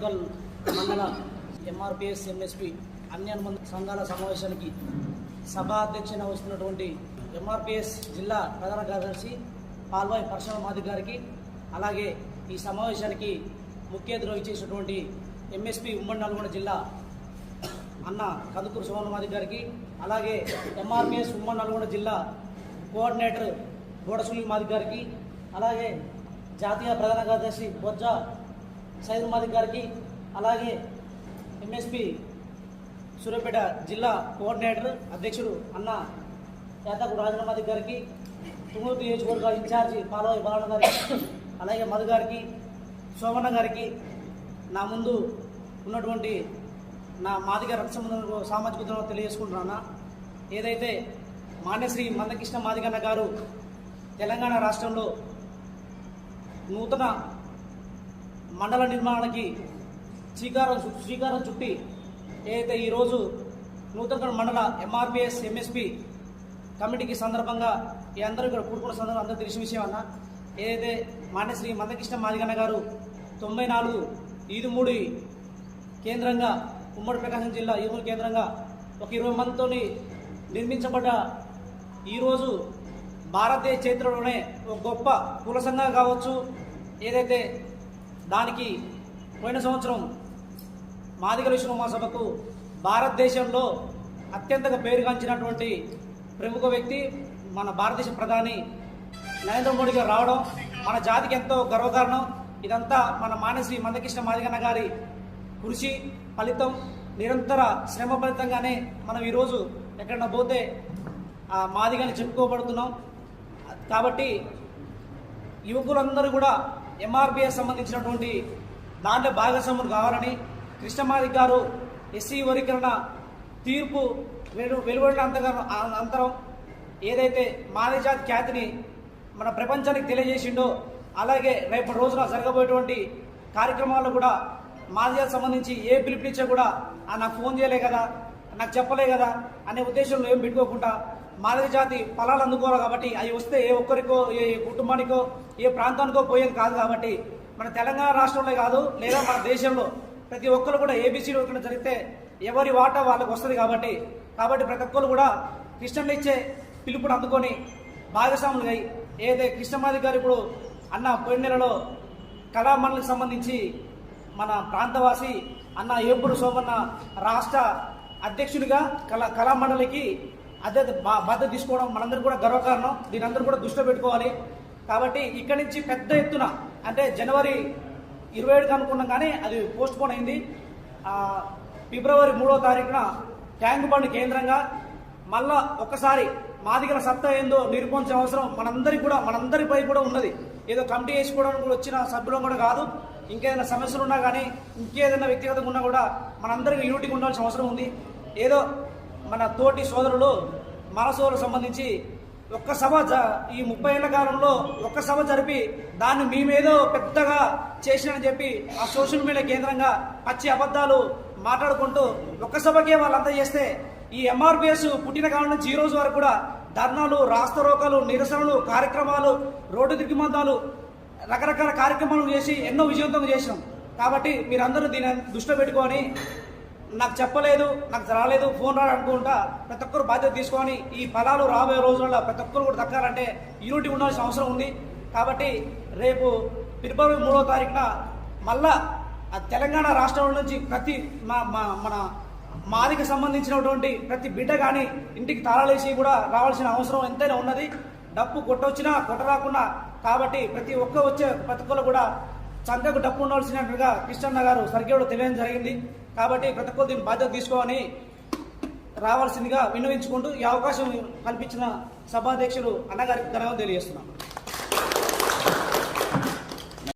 కొత్తగల్ మండల ఎంఆర్పిఎస్ ఎంఎస్పి అన్ని అనుబంధ సంఘాల సమావేశానికి సభ అధ్యక్షన వస్తున్నటువంటి ఎంఆర్పిఎస్ జిల్లా ప్రధాన కార్యదర్శి పాల్వాయి పరశురామాది గారికి అలాగే ఈ సమావేశానికి ముఖ్య అతిథిగా ఇచ్చేసినటువంటి ఎంఎస్పి ఉమ్మడి నల్గొండ జిల్లా అన్న కదుకూరు మాది గారికి అలాగే ఎంఆర్పిఎస్ ఉమ్మడి నల్గొండ జిల్లా కోఆర్డినేటర్ గోడసులి మాది గారికి అలాగే జాతీయ ప్రధాన కార్యదర్శి బొజ్జ సైదు మాది గారికి అలాగే ఎంఎస్పి సూర్యాపేట జిల్లా కోఆర్డినేటర్ అధ్యక్షుడు అన్న యాతకు రాజనమాది గారికి తుమ్మూరు నియోజకవర్గ ఇన్ఛార్జి పాలవాయి బాలన్న గారికి అలాగే మధు గారికి సోమన్న గారికి నా ముందు ఉన్నటువంటి నా మాదిగ రక్త సామాజిక ఉద్యమం తెలియజేసుకుంటున్నా ఏదైతే మాన్యశ్రీ మందకృష్ణ మాదిగన్న గారు తెలంగాణ రాష్ట్రంలో నూతన మండల నిర్మాణానికి శ్రీకారం శ్రీకారం చుట్టి ఏదైతే ఈరోజు నూతన మండల ఎంఆర్పిఎస్ ఎంఎస్పి కమిటీకి సందర్భంగా ఈ అందరూ ఇక్కడ కూడుకున్న సందర్భంగా అందరూ తెలిసిన విషయం అన్న. ఏదైతే మాన్యశ్రీ మందకృష్ణ మాదిగన్న గారు తొంభై నాలుగు ఈదుమూడి కేంద్రంగా ఉమ్మడి ప్రకాశం జిల్లా ఈదుమూడి కేంద్రంగా ఒక ఇరవై మందితో నిర్మించబడ్డ ఈరోజు భారతీయ చరిత్రలోనే ఒక గొప్ప కుల సంఘం కావచ్చు. ఏదైతే దానికి పోయిన సంవత్సరం మాదిగల విష్ణు మహాసభకు భారతదేశంలో అత్యంతగా పేరుగాంచినటువంటి ప్రముఖ వ్యక్తి మన భారతదేశ ప్రధాని నరేంద్ర మోడీ గారు రావడం మన జాతికి ఎంతో గర్వకారణం. ఇదంతా మన మానసి మందకృష్ణ మాదిగన్న గారి కృషి ఫలితం నిరంతర శ్రమ ఫలితంగానే మనం ఈరోజు ఎక్కడన్నా పోతే ఆ మాదిగని చెప్పుకోబడుతున్నాం. కాబట్టి యువకులందరూ కూడా ఎంఆర్పిఎస్ సంబంధించినటువంటి దాంట్లో భాగస్వాములు కావాలని కృష్ణమాది గారు ఎస్సీ వర్గీకరణ తీర్పు వెలు వెలువడిన అంతరం ఏదైతే మాదిగ ఖ్యాతిని మన ప్రపంచానికి తెలియజేసిండో అలాగే రేపటి రోజున జరగబోయేటువంటి కార్యక్రమాల్లో కూడా మాదిగకు సంబంధించి ఏ పిలుపునిచ్చా కూడా "ఆ, నాకు ఫోన్ చేయలే కదా నాకు చెప్పలే కదా అనే ఉద్దేశంలో ఏం పెట్టుకోకుండా మాదిగ జాతి ఫలాలు అందుకోవాలి కాబట్టి అవి వస్తే ఏ ఒక్కరికో ఏ కుటుంబానికో ఏ ప్రాంతానికో పోయేది కాదు కాబట్టి మన తెలంగాణ రాష్ట్రంలో కాదు లేదా మన దేశంలో ప్రతి ఒక్కరు కూడా ఏబీసీ ఒకటి జరిగితే ఎవరి వాటా వాళ్ళకు వస్తుంది కాబట్టి కాబట్టి ప్రతి ఒక్కరు కూడా కృష్ణులు ఇచ్చే పిలుపుని అందుకొని భాగస్వాములుగా అయి ఏదైతే కృష్ణమాది గారు ఇప్పుడు అన్న పోయిన నెలలో కళామండలికి సంబంధించి మన ప్రాంతవాసి అన్న ఏపుడు సోమన్న రాష్ట్ర అధ్యక్షుడిగా కళా కళామండలికి అదే బాధ్యత తీసుకోవడం మనందరూ కూడా గర్వకారణం. దీని అందరూ కూడా దృష్టిలో పెట్టుకోవాలి. కాబట్టి ఇక్కడి నుంచి పెద్ద ఎత్తున అంటే జనవరి ఇరవై ఏడుకి అనుకున్నాం కానీ అది పోస్ట్ పోన్ అయింది. ఫిబ్రవరి మూడో తారీఖున ట్యాంక్ బండ్ కేంద్రంగా మళ్ళా ఒక్కసారి మాదిగల సత్తా ఏందో నిరూపించిన అవసరం మనందరికి కూడా మనందరిపై కూడా ఉన్నది. ఏదో కమిటీ వేసుకోవడానికి కూడా వచ్చిన సభ్యులం కూడా కాదు. ఇంకేదైనా సమస్యలు ఉన్నా కానీ ఇంకేదైనా వ్యక్తిగతంగా ఉన్నా కూడా మనందరికీ యూనిటీగా ఉండాల్సిన అవసరం ఉంది. ఏదో మన తోటి సోదరులు మన సంబంధించి ఒక్క సభ జ ఈ ముప్పై ఏళ్ళ కాలంలో ఒక్క సభ జరిపి దాన్ని మేమేదో పెద్దగా చేసినని చెప్పి ఆ సోషల్ మీడియా కేంద్రంగా పచ్చి అబద్ధాలు మాట్లాడుకుంటూ ఒక్క సభకే వాళ్ళంతా చేస్తే ఈ ఎంఆర్పిఎస్ పుట్టిన కాలం నుంచి ఈ రోజు వరకు కూడా ధర్నాలు రాస్తరోకాలు నిరసనలు కార్యక్రమాలు రోడ్డు దిగ్గుమంతాలు రకరకాల కార్యక్రమాలు చేసి ఎన్నో విజయవంతం చేసినాం. కాబట్టి మీరందరూ దీన్ని దృష్టిలో పెట్టుకొని నాకు చెప్పలేదు నాకు రాలేదు ఫోన్ రాడు అనుకుంటా ప్రతి ఒక్కరు బాధ్యత తీసుకొని ఈ ఫలాలు రాబోయే రోజుల్లో ప్రతి ఒక్కరు కూడా దక్కాలంటే యూనిటీ ఉండాల్సిన అవసరం ఉంది. కాబట్టి రేపు ఫిబ్రవరి మూడో తారీఖున మళ్ళా ఆ తెలంగాణ రాష్ట్రం నుంచి ప్రతి మా మా- మన మాదికి సంబంధించినటువంటి ప్రతి బిడ్డ కానీ ఇంటికి తాళాలేసి కూడా రావాల్సిన అవసరం ఎంతైనా ఉన్నది. డప్పు కొట్టొచ్చినా కొట్టరాకున్నా కాబట్టి ప్రతి ఒక్క వచ్చే ప్రతి ఒక్కరు కూడా చంకకు డప్పు ఉండాల్సినట్టుగా కృష్ణన్న గారు సర్గేడు తెలియడం జరిగింది. కాబట్టి ప్రతి ఒక్కరు దీన్ని బాధ్యత తీసుకోవాలని రావాల్సిందిగా విన్నవించుకుంటూ ఈ అవకాశం కల్పించిన సభాధ్యక్షులు అన్నగారికి ధన్యవాదాలు తెలియజేస్తున్నాం.